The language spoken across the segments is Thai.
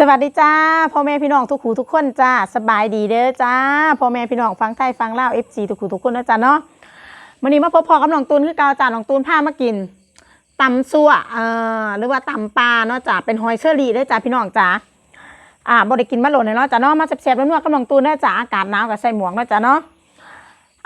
สวัสดีจ้าพ่อแม่พี่น้องทุกหูทุกคนจ้าสบายดีเด้อจ้าพ่อแม่พี่น้องฟังไทยฟังลาวเอฟซีทุกหูทุกคนนะจ้าเนาะวันนี้มาพบพอกับน้องตูนคือเกาจ้าน้องตูนพามากินตำซั่วเอ่อหรือว่าตำปลาเนาะจ้าเป็นหอยเชอรี่เด้อจ้าพี่น้องจ้าอ่าบ่ได้กินมาโหลดเลยเนาะจ้าเนาะมาแซ่บๆนัวๆกับน้องตูนเด้อจ้าอากาศหนาวกับใส่หมวกเนาะจ้าเนาะ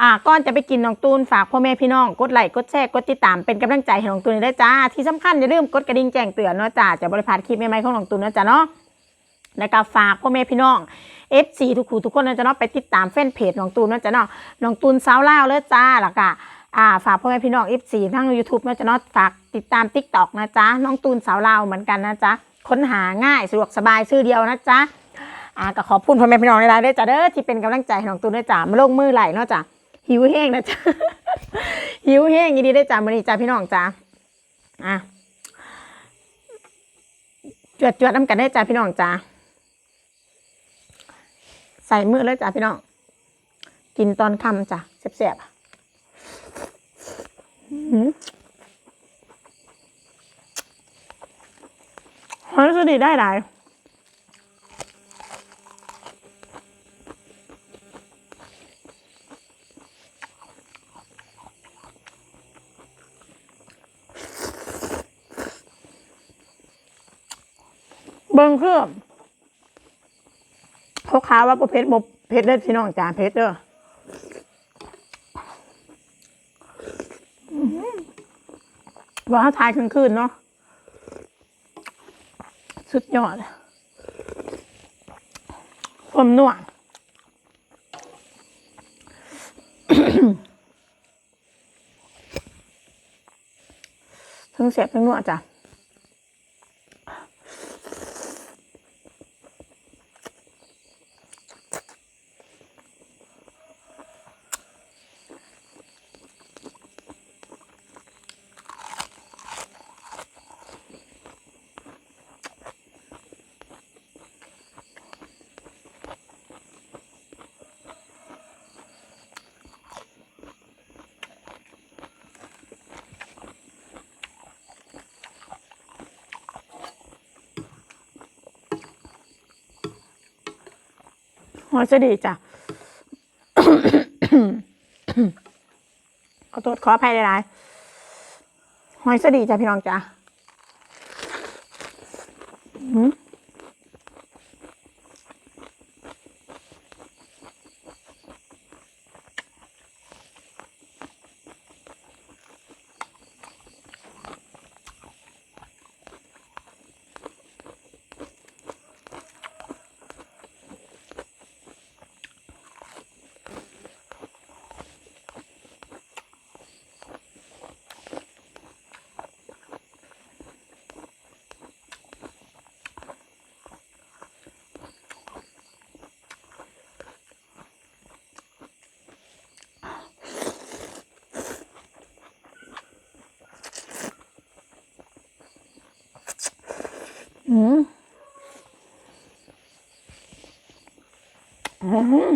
อ่าก่อนจะไปกินน้องตูนฝากพ่อแม่พี่น้องกดไลค์กดแชร์กดติดตามเป็นกำลังใจให้น้องตูนได้จ้าที่สำคัญอย่าลืมกดกระดิ่งแจ้งเตือนเนาะจ้าจะบริพาดคลิปใหม่ๆของน้องตูนเนาะจ้าเนาะ แล้วก็ฝากพ่อแม่พี่น้อง FC ทุกคู่ทุกคนนะจ๊ะเนาะไปติดตามแฟนเพจน้องตูนนะจ๊ะเนาะน้องตูนสาวล่าวเลยจ้าแล้วก็อ่าฝากพ่อแม่พี่น้อง FC ทั้ง YouTube นะจ๊ะเนาะฝากติดตาม TikTok นะจ๊ะน้องตูนสาวล่าวเหมือนกันนะจ๊ะค้นหาง่ายสะดวกสบายชื่อเดียวนะจ๊ะอ่าก็ขอบคุณพ่อแม่พี่น้องในไลน์ด้วยจ้ะเด้อที่เป็นกำลังใจให้น้องตูนด้วยจ้ะมาลงมือไหลเนาะจ้ะหิวแห้งนะจ๊ะหิวแห้งยินดีด้วยจ้ะมื้อนี้จ้ะพี่น้องจ้ะอะจวดจวดน้ำกันได้จ้ะพี่น้องจ้ะ ใส่มือเลยจ้ะพี่น้อง กินตอนค่ำจ้ะแซ่บๆอะอื้อหือหอยสุดีได้หลายเบิ่งเครื่อง เขาขาวว่าประเภทบเพชรเด้อพี่น้องจ้าเพชรเด้อว่าทายกลางคืนเนาะสุดยอดความนัวทั้งเสียบทั้งนัวจ้ะ หอยจะดีจ้ะขอโทษขออภัยหลายๆหอยสดีจ้ะพี่น้องจ้ะ อืมอืม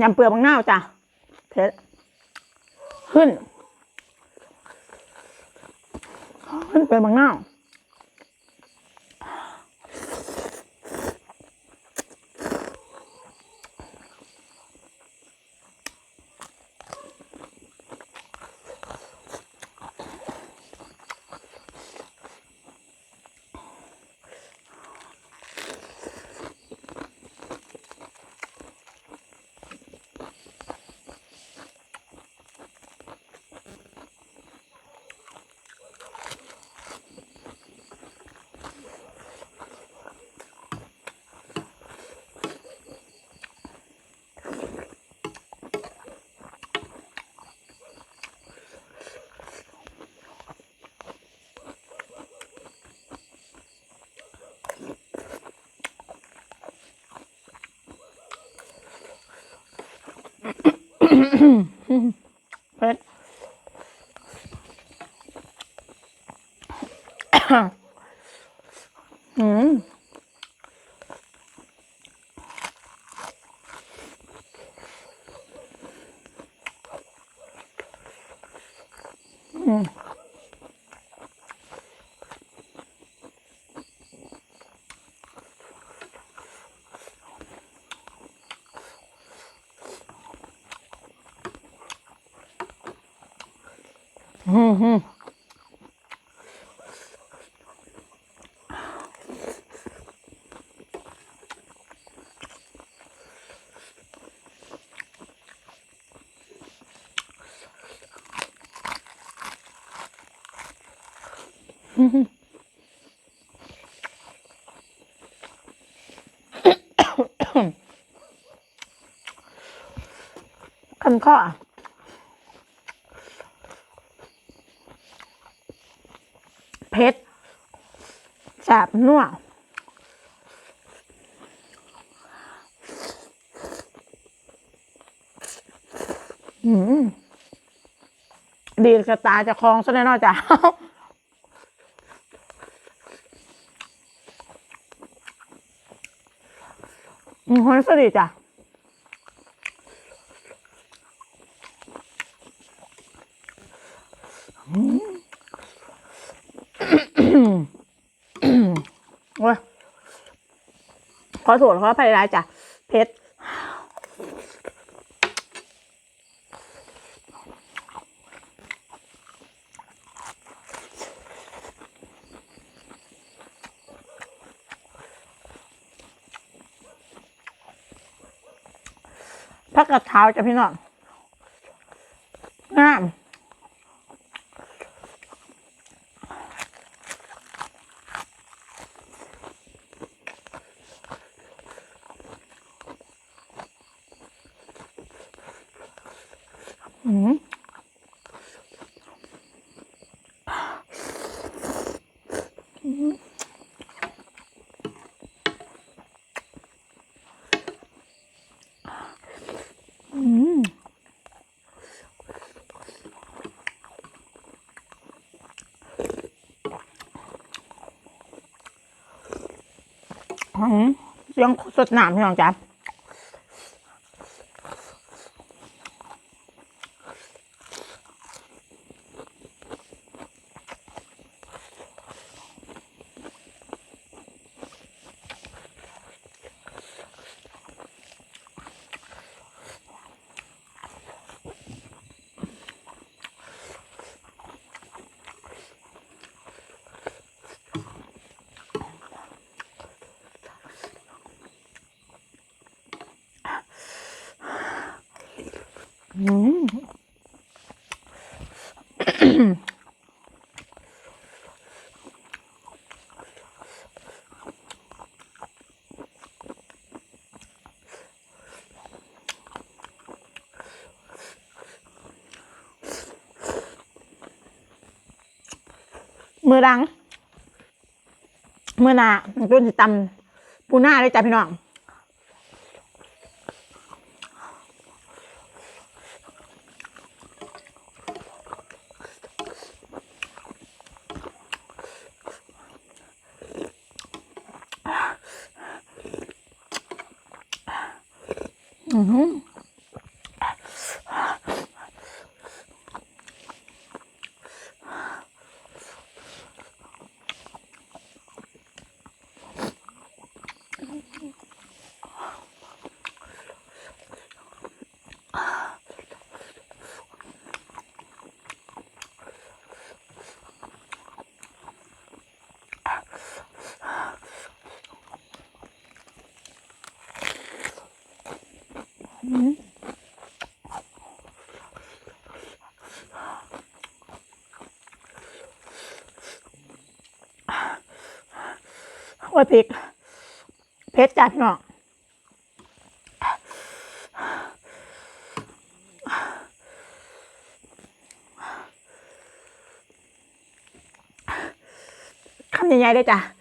ยำเปลือกบางหน้าวจ้ะเผ็ดขึ้น ขึ้นเปลือกบางหน้า เผ็ดอืมอืม อืมอืมคันข้อเผ็ด แสบนัวอืมดีกระตาจะคลองซะแน่นอนจ้ะอืมหอยสดีจ้ะโอ้ย ขอโทษขออภัยร้ายจ้ะเพชรพักกระเท้าจ้ะพี่น้องงาม อืมอืมอืมยังสดหนามพี่น้องจ๊ะ มือดัง มือหนาต้นสิตำปูหน้าเลยจ้ะพี่น้อง อือ โอ้ยพริกเพชรจ้ะพี่น้องคำใหญ่ๆเลยจ้ะ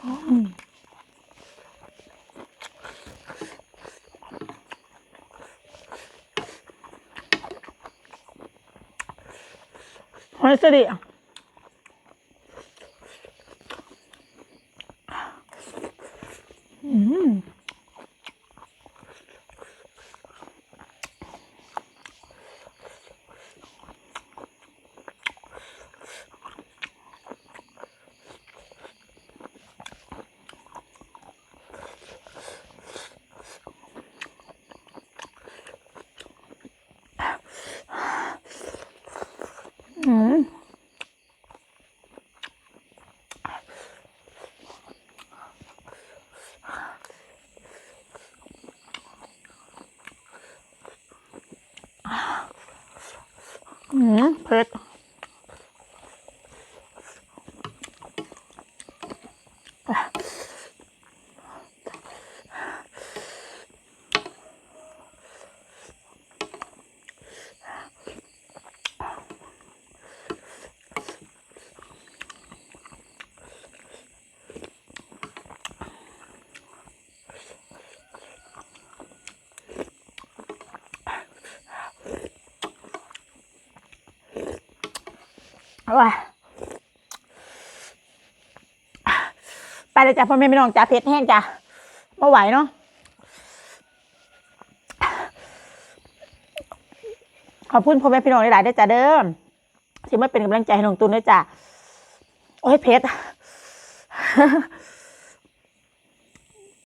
หอยสดิ เผ็ด เอาไว้ไปเลยจ้ะพ่อแม่พี่น้องจ้ะเผ็ดแห้งจ้ะไม่ไหวเนาะขอบคุณพ่อแม่พี่น้องหลายๆด้วยจ้ะเดิมที่มาเป็นกำลังใจให้น้องตูนด้วยจ้ะโอ้ยเผ็ด